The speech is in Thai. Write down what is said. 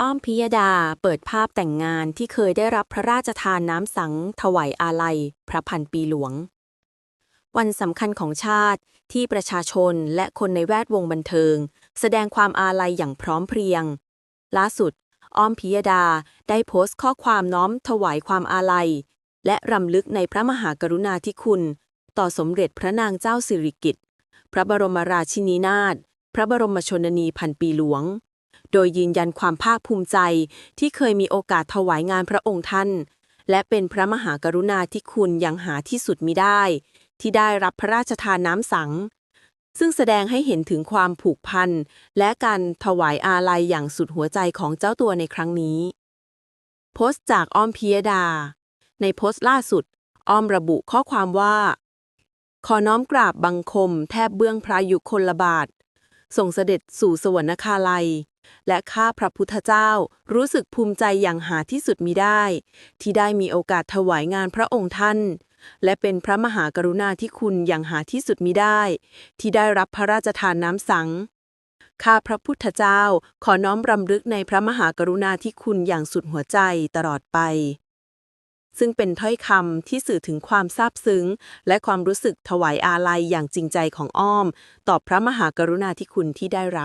อ้อมพิยดาเปิดภาพแต่งงานที่เคยได้รับพระราชทานน้ำสัง ถวายอาลัย พระพันปีหลวง วันสำคัญของชาติที่ประชาชนและคนในแวดวงบันเทิง แสดงความอาลัยอย่างพร้อมเพรียง ล่าสุด อ้อมพิยดาได้โพสต์ข้อความน้อมถวายความอาลัย และรำลึกในพระมหากรุณาธิคุณ ต่อสมเด็จพระนางเจ้าสิริกิติ์พระบรมราชินีนาถพระบรมชนนีพันปีหลวง โดยยืนยันความภาคภูมิใจที่เคยมีโอกาสถวายงานพระองค์ท่าน และเป็นพระมหากรุณาธิคุณอย่างหาที่สุดมิได้ ที่ได้รับพระราชทานน้ำสัง ซึ่งแสดงให้เห็นถึงความผูกพัน และการถวายอาลัยอย่างสุดหัวใจของเจ้าตัวในครั้งนี้ โพสต์จากอ้อมพิยดา ในโพสต์ล่าสุด อ้อมระบุข้อความว่าขอน้อมกราบบังคม แทบเบื้องพระยุคลบาทส่งเสด็จสู่สวรรคาลัย และข้าพระพุทธเจ้ารู้สึกภูมิใจอย่างหาที่สุดมิได้ ที่ได้มีโอกาสถวายงานพระองค์ท่าน และเป็นพระมหากรุณาธิคุณอย่างหาที่สุดมิได้ ที่ได้รับพระราชทานน้ำสังข้าพระพุทธเจ้าขอน้อมรำลึกในพระมหากรุณาธิคุณอย่างสุดหัวใจตลอดไป ซึ่งเป็นถ้อยคำที่สื่อถึงความซาบซึ้ง และความรู้สึกถวายอาลัยอย่างจริงใจของอ้อม ต่อพระมหากรุณาธิคุณที่ได้รับ